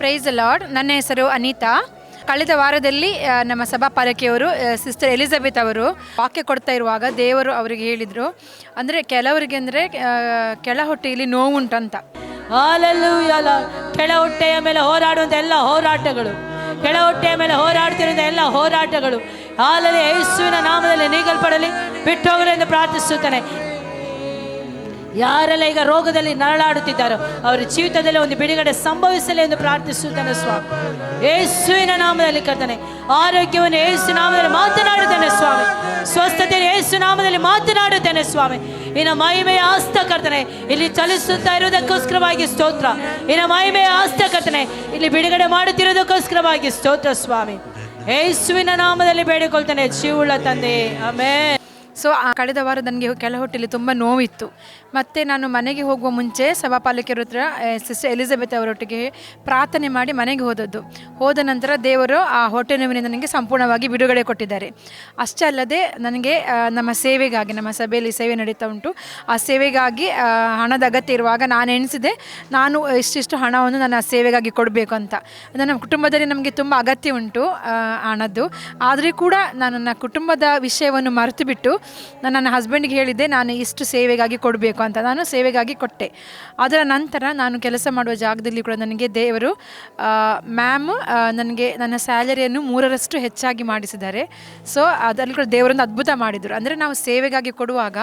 Price lord ನನ್ನ ಹೆಸರು ಅನಿತಾ. ಕಳೆದ ವಾರದಲ್ಲಿ ನಮ್ಮ ನಮ್ಮ ಸಭಾಪಾಲಕಿಯವರು ಸಿಸ್ಟರ್ ಎಲಿಜಬೆತ್ ಅವರು ವಾಕ್ಯ ಕೊಡ್ತಾ ಇರುವಾಗ ದೇವರು ಅವರಿಗೆ ಹೇಳಿದರು. ಅಂದರೆ ಕೆಲವರಿಗೆ ಅಂದರೆ ಕೆಳ ಹೊಟ್ಟೆಯಲ್ಲಿ ನೋವುಂಟಂತ. ಕೆಳ ಹೊಟ್ಟೆಯ ಮೇಲೆ ಹೋರಾಡುವಂಥ ಎಲ್ಲ ಹೋರಾಟಗಳು. ಕೆಳ ಹೊಟ್ಟೆಯ ಮೇಲೆ ಹೋರಾಡ್ತಿರುವಂಥ ಎಲ್ಲ ಹೋರಾಟಗಳು. ಹಾಲಲ್ಲಿ ಯೇಸುವಿನ ನಾಮದಲ್ಲಿ ನೀಗಲ್ಪಡಲಿ. ಬಿಟ್ಟು ಹೋಗಲಿ ಎಂದು ಪ್ರಾರ್ಥಿಸುತ್ತಾನೆ. ಯಾರೆಲ್ಲ ಈಗ ರೋಗದಲ್ಲಿ ನರಳಾಡುತ್ತಿದ್ದಾರೋ, ಅವರ ಜೀವಿತದಲ್ಲಿ ಒಂದು ಬಿಡುಗಡೆ ಸಂಭವಿಸಲಿ ಎಂದು ಪ್ರಾರ್ಥಿಸುತ್ತಾನೆ ಸ್ವಾಮಿ. ಯೇಸುವಿನ ನಾಮದಲ್ಲಿ ಕರ್ತಾನೆ, ಆರೋಗ್ಯವನ್ನು ಯೇಸು ನಾಮದಲ್ಲಿ ಮಾತನಾಡುತ್ತಾನೆ ಸ್ವಾಮಿ. ಸ್ವಸ್ಥತೆಯನ್ನು ಯೇಸು ನಾಮದಲ್ಲಿ ಮಾತನಾಡುತ್ತೇನೆ ಸ್ವಾಮಿ. ಇನ್ನು ಮಹಿಮೆಯ ಆಸ್ತ ಕರ್ತನೆ, ಇಲ್ಲಿ ಚಲಿಸುತ್ತಾ ಇರುವುದಕ್ಕೋಸ್ಕರವಾಗಿ ಸ್ತೋತ್ರ. ಇನ್ನು ಮಹಿಮೆಯ ಆಸ್ತ ಕರ್ತನೆ, ಇಲ್ಲಿ ಬಿಡುಗಡೆ ಮಾಡುತ್ತಿರುವುದಕ್ಕೋಸ್ಕರವಾಗಿ ಸ್ತೋತ್ರ ಸ್ವಾಮಿ. ಯೇಸುವಿನ ನಾಮದಲ್ಲಿ ಬೇಡಿಕೊಳ್ತಾನೆ, ಜೀವುಳ್ಳ ತಂದೆ. ಆಮೇಲೆ ಸೊ ಕಳೆದ ವಾರ ನನಗೆ ಕೆಲ ಹೊಟ್ಟೆಯಲ್ಲಿ ತುಂಬ ನೋವಿತ್ತು. ಮತ್ತು ನಾನು ಮನೆಗೆ ಹೋಗುವ ಮುಂಚೆ ಸಭಾಪಾಲಕಿಯರ ಹತ್ರ ಸಿಸ್ಟರ್ ಎಲಿಜಬೆತ್ ಅವರೊಟ್ಟಿಗೆ ಪ್ರಾರ್ಥನೆ ಮಾಡಿ ಮನೆಗೆ ಹೋದದ್ದು. ಹೋದ ನಂತರ ದೇವರು ಆ ಹೊಟ್ಟೆ ನೋವಿನಿಂದ ನನಗೆ ಸಂಪೂರ್ಣವಾಗಿ ಬಿಡುಗಡೆ ಕೊಟ್ಟಿದ್ದಾರೆ. ಅಷ್ಟೇ ಅಲ್ಲದೆ ನನಗೆ ನಮ್ಮ ಸೇವೆಗಾಗಿ, ನಮ್ಮ ಸಭೆಯಲ್ಲಿ ಸೇವೆ ನಡೀತಾ ಉಂಟು. ಆ ಸೇವೆಗಾಗಿ ಹಣದ ಅಗತ್ಯ ಇರುವಾಗ ನಾನು ಎಣಿಸಿದೆ. ನಾನು ಇಷ್ಟಿಷ್ಟು ಹಣವನ್ನು ನನ್ನ ಸೇವೆಗಾಗಿ ಕೊಡಬೇಕು ಅಂತ. ನನ್ನ ಕುಟುಂಬದಲ್ಲಿ ನಮಗೆ ತುಂಬ ಅಗತ್ಯ ಉಂಟು ಹಣದ್ದು. ಆದರೆ ಕೂಡ ನಾನು ನನ್ನ ಕುಟುಂಬದ ವಿಷಯವನ್ನು ಮರೆತು ಬಿಟ್ಟು ನಾನು ನನ್ನ ಹಸ್ಬೆಂಡ್ಗೆ ಹೇಳಿದ್ದೆ, ನಾನು ಇಷ್ಟು ಸೇವೆಗಾಗಿ ಕೊಡಬೇಕು ಅಂತ. ನಾನು ಸೇವೆಗಾಗಿ ಕೊಟ್ಟೆ. ಅದರ ನಂತರ ನಾನು ಕೆಲಸ ಮಾಡುವ ಜಾಗದಲ್ಲಿ ಕೂಡ ನನಗೆ ದೇವರು ಮ್ಯಾಮ್ ನನಗೆ ನನ್ನ ಸ್ಯಾಲರಿಯನ್ನು ಮೂರರಷ್ಟು ಹೆಚ್ಚಾಗಿ ಮಾಡಿಸಿದ್ದಾರೆ. ಸೊ ಅದರಲ್ಲಿ ಕೂಡ ದೇವರೊಂದು ಅದ್ಭುತ ಮಾಡಿದರು. ಅಂದರೆ ನಾವು ಸೇವೆಗಾಗಿ ಕೊಡುವಾಗ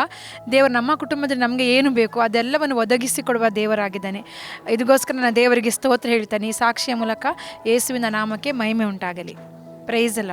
ದೇವರು ನಮ್ಮ ಕುಟುಂಬದಲ್ಲಿ ನಮಗೆ ಏನು ಬೇಕು ಅದೆಲ್ಲವನ್ನು ಒದಗಿಸಿ ಕೊಡುವ ದೇವರಾಗಿದ್ದಾನೆ. ಇದಕ್ಕೋಸ್ಕರ ನಾನು ದೇವರಿಗೆ ಸ್ತೋತ್ರ ಹೇಳ್ತಾನೆ. ಈ ಸಾಕ್ಷಿಯ ಮೂಲಕ ಯೇಸುವಿನ ನಾಮಕ್ಕೆ ಮಹಿಮೆ ಉಂಟಾಗಲಿ. Price lord